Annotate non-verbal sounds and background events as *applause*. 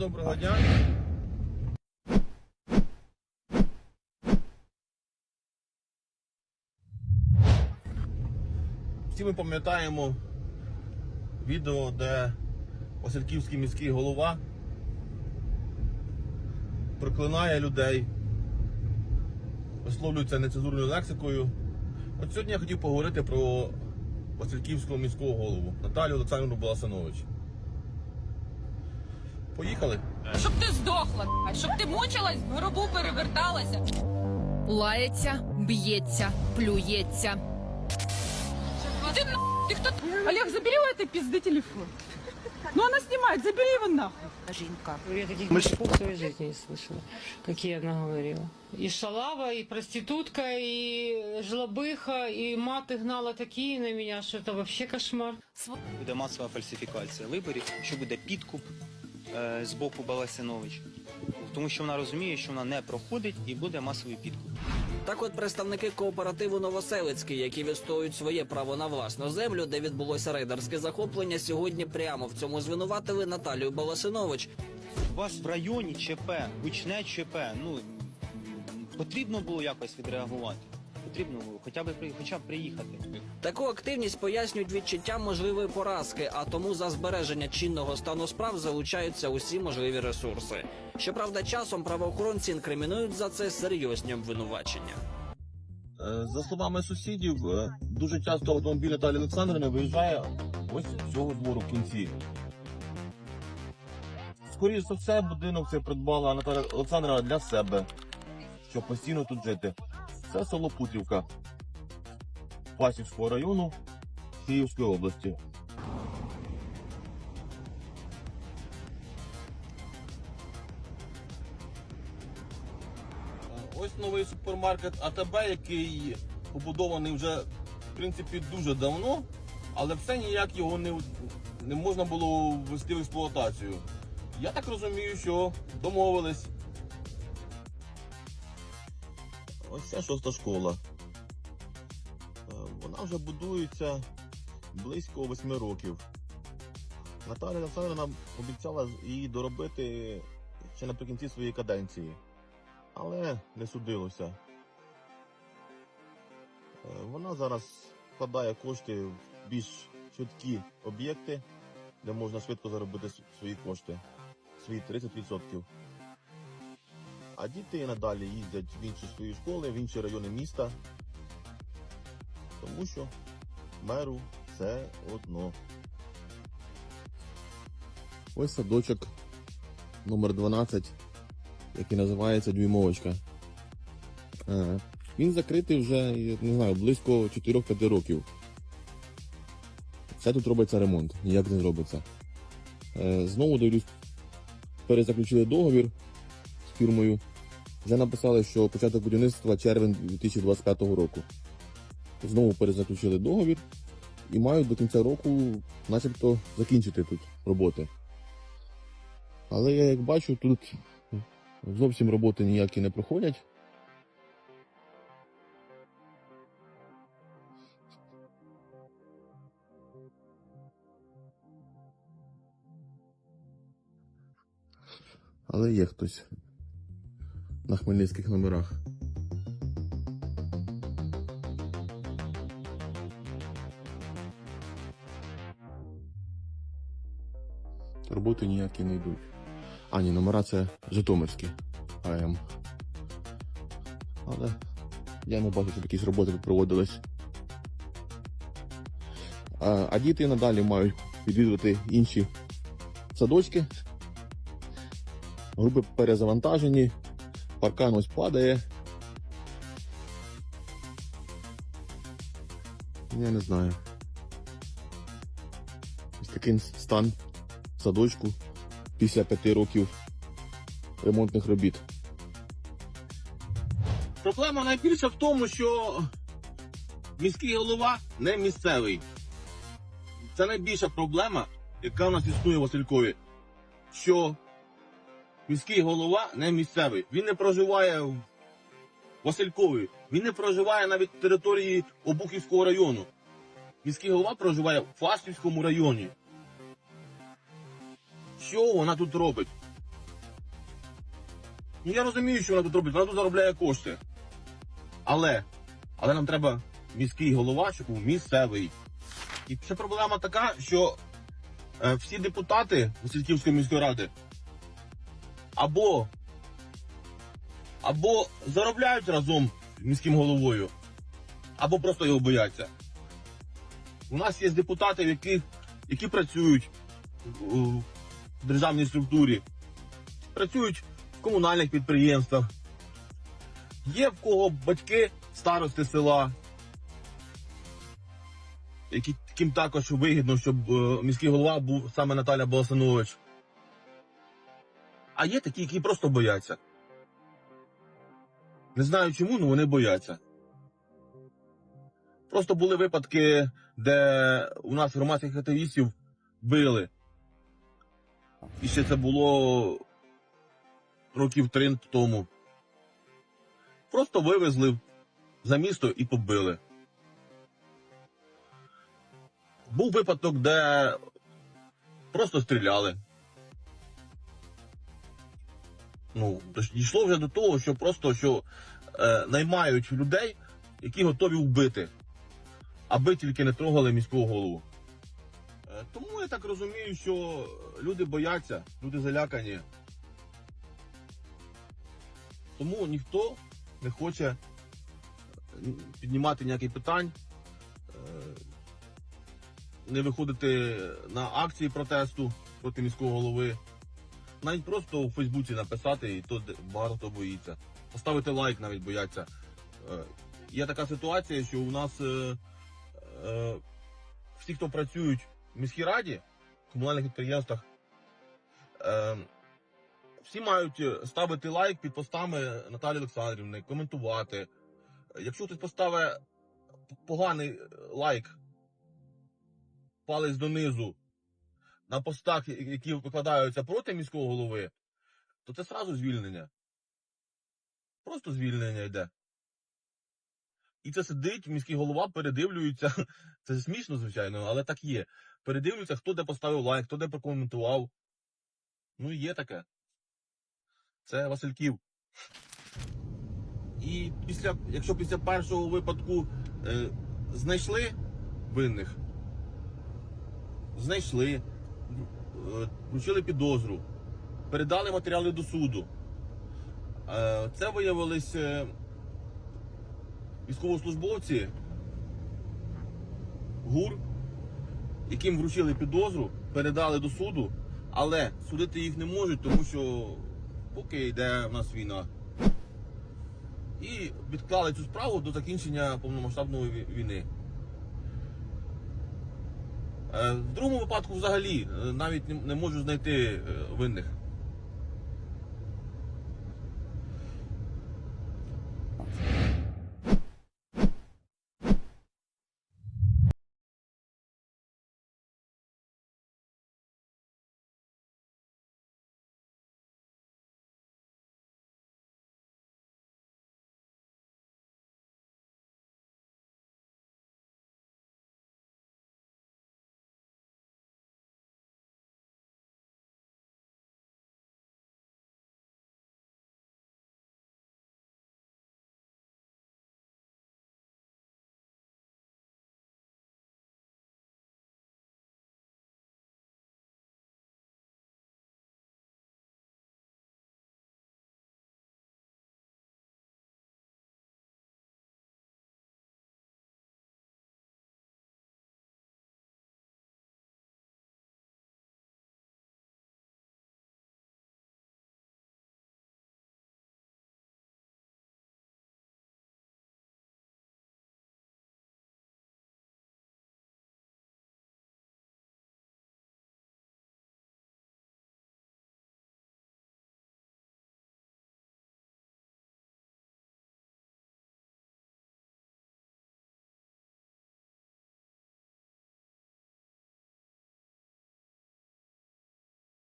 доброго дня. Всі ми пам'ятаємо відео, де Васильківський міський голова проклинає людей, висловлюється нецензурною лексикою. От сьогодні я хотів поговорити про Васильківського міського голову Наталію Олександрівну Баласанович. Поїхали. Щоб ти здохла, б***ь, щоб ти мучилась, в гробу переверталася. Лається, б'ється, плюється. Иди на... Ты кто? Олег, забери у этой пизды телефон. Ну она снимает, забери его нахуй. Жинка. Я таких мужиков в своей жизни не слышала, какие она говорила. И шалава, и проститутка, и жлобыха, и маты гнала такие на меня, что это вообще кошмар. буде масова фальсифікація виборів, що буде підкуп е, з боку Баласинович. Тому що вона розуміє, що вона не проходить і буде масовий підкуп. Так от представники кооперативу Новоселицький, які відстоюють своє право на власну землю, де відбулося рейдерське захоплення, сьогодні прямо в цьому звинуватили Наталію Баласинович. У вас в районі ЧП, гучне ЧП, ну потрібно було якось відреагувати. Потрібно хоча б при- хоча б приїхати. Таку активність пояснюють відчуттям можливої поразки, а тому за збереження чинного стану справ залучаються усі можливі ресурси. Щоправда, часом правоохоронці інкримінують за це серйозні обвинувачення. Е, За словами сусідів, е, дуже часто автомобіль Наталі Олександрівни виїжджає ось з цього двору в кінці. Скоріше за все, будинок це придбала Наталя Олександрівна для себе, щоб постійно тут жити. Це село Путрівка Пасівського району Київської області. Ось новий супермаркет АТБ, який побудований вже в принципі дуже давно, але все ніяк його не, не можна було ввести в експлуатацію. Я так розумію, що домовились. Ось ця шоста школа. Е, Вона вже будується близько восьми років. Наталя Олександровна обіцяла її доробити ще наприкінці своєї каденції але не судилося. Е, Вона зараз вкладає кошти в більш швидкі об'єкти, де можна швидко заробити свої кошти, свої 30%. А діти надалі їздять в інші свої школи, в інші райони міста, тому що меру все одно. Ось садочок номер 12 який називається Дюймовочка. Е, Він закритий вже, не знаю, близько 4-5 років. Все тут робиться ремонт, ніяк не зробиться. Е, Знову дивлюсь, перезаключили договір фірмою. Вже написали, що початок будівництва червень 2025 року. Знову перезаключили договір і мають до кінця року начебто закінчити тут роботи. Але я як бачу, тут Зовсім роботи ніякі не проходять. Але є хтось на хмельницьких номерах. Роботи ніякі не йдуть. А, ні, номера це Житомирські. АМ. Але я не бачу, щоб якісь роботи проводились. А, а діти надалі мають відвідувати інші садочки. Групи перезавантажені, паркан ось падає. Я не знаю. Такий стан садочку після п'яти років ремонтних робіт. Проблема найбільша в тому, що міський голова не місцевий. Це найбільша проблема, яка в нас існує в Василькові. Що міський голова не місцевий. Він не проживає в Василькові. Він не проживає навіть на території Обухівського району. Міський голова проживає в Фастівському районі. Що вона тут робить? Ну я розумію, що вона тут робить, вона тут заробляє кошти. Але, але нам треба міський голова, щоб був місцевий. І ще проблема така, що е, всі депутати Васильківської міської ради або, або заробляють разом з міським головою, або просто його бояться. У нас є депутати, які, які працюють у державній структурі, працюють в комунальних підприємствах. Є в кого батьки старости села, яким також вигідно, щоб е, міський голова був саме Наталя Боласанович. А є такі, які просто бояться. Не знаю чому, але вони бояться. Просто були випадки, де у нас громадських активістів били. І ще це було років три тому. Просто вивезли за місто і побили. Був випадок, де просто стріляли. Ну, дійшло вже до того, що просто що е, наймають людей, які готові вбити, аби тільки не трогали міського голову. Е, тому я так розумію, що люди бояться, люди залякані. Тому ніхто не хоче е, піднімати ніяких питань, е, не виходити на акції протесту проти міського голови. Навіть просто у Фейсбуці написати, і то багато боїться. Поставити лайк навіть бояться. Е, Є така ситуація, що у нас е, е, всі, хто працюють в міській раді, в комунальних підприємствах, е, всі мають е, ставити лайк під постами Наталі Олександрівни, коментувати. Якщо хтось поставить поганий е, лайк, палець донизу на постах, які викладаються проти міського голови, то це сразу звільнення. Просто звільнення йде. І це сидить, міський голова передивлюється. *laughs* Це смішно, звичайно, але так є. Передивлюється, хто де поставив лайк, хто де прокоментував. Ну, є таке. Це Васильків. І після, якщо після першого випадку е, знайшли винних, знайшли, вручили підозру, передали матеріали до суду. Е, це виявились е, військовослужбовці ГУР, яким вручили підозру, передали до суду, але судити їх не можуть, тому що поки йде в нас війна. І відклали цю справу до закінчення повномасштабної війни. Е, В другому випадку взагалі е, навіть не- можу знайти е, винних.